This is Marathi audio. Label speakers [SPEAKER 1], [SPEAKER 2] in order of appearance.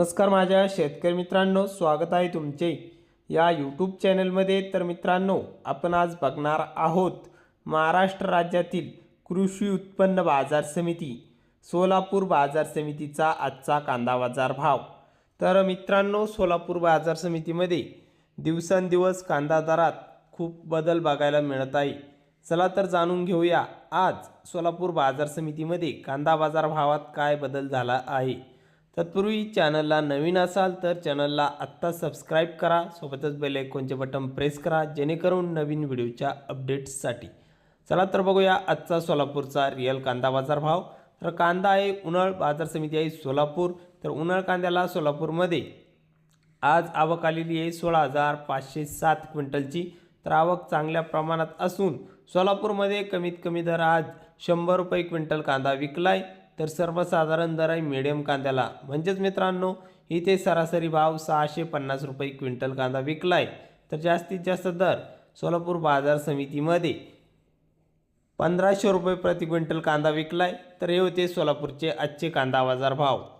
[SPEAKER 1] नमस्कार माझ्या शेतकरी मित्रांनो स्वागत आहे तुमचे या यूट्यूब चॅनलमध्ये तर मित्रांनो आपण आज बघणार आहोत महाराष्ट्र राज्यातील कृषी उत्पन्न बाजार समिती सोलापूर बाजार समितीचा आजचा कांदा बाजार भाव. तर मित्रांनो सोलापूर बाजार समितीमध्ये दिवसेंदिवस कांदा दरात खूप बदल बघायला मिळत आहे. चला तर जाणून घेऊया आज सोलापूर बाजार समितीमध्ये कांदा बाजार भावात काय बदल झाला आहे. तत्पूर्वी चॅनलला नवीन असाल तर चॅनलला आत्ता सबस्क्राईब करा. सोबतच बेल आयकॉनचे बटन प्रेस करा जेणेकरून नवीन व्हिडिओच्या अपडेट्ससाठी. चला तर बघूया आजचा सोलापूरचा रिअल कांदा बाजार भाव तर कांदा आहे उन्हाळ बाजार समिती आहे सोलापूर. तर उन्हाळ कांद्याला सोलापूरमध्ये आज आवक आलेली आहे सोळा हजार पाचशे सात क्विंटलची. तर आवक चांगल्या प्रमाणात असून सोलापूरमध्ये कमीत कमी दर आज शंभर रुपये क्विंटल कांदा विकलाय. तर सर्वसाधारण दर आहे मिडियम कांद्याला. म्हणजेच मित्रांनो इथे सरासरी भाव सहाशे पन्नास रुपये क्विंटल कांदा विकलाय. तर जास्तीत जास्त दर सोलापूर बाजार समितीमध्ये पंधराशे रुपये प्रति क्विंटल कांदा विकलाय. तर हे होते सोलापूरचे आजचे कांदा बाजार भाव.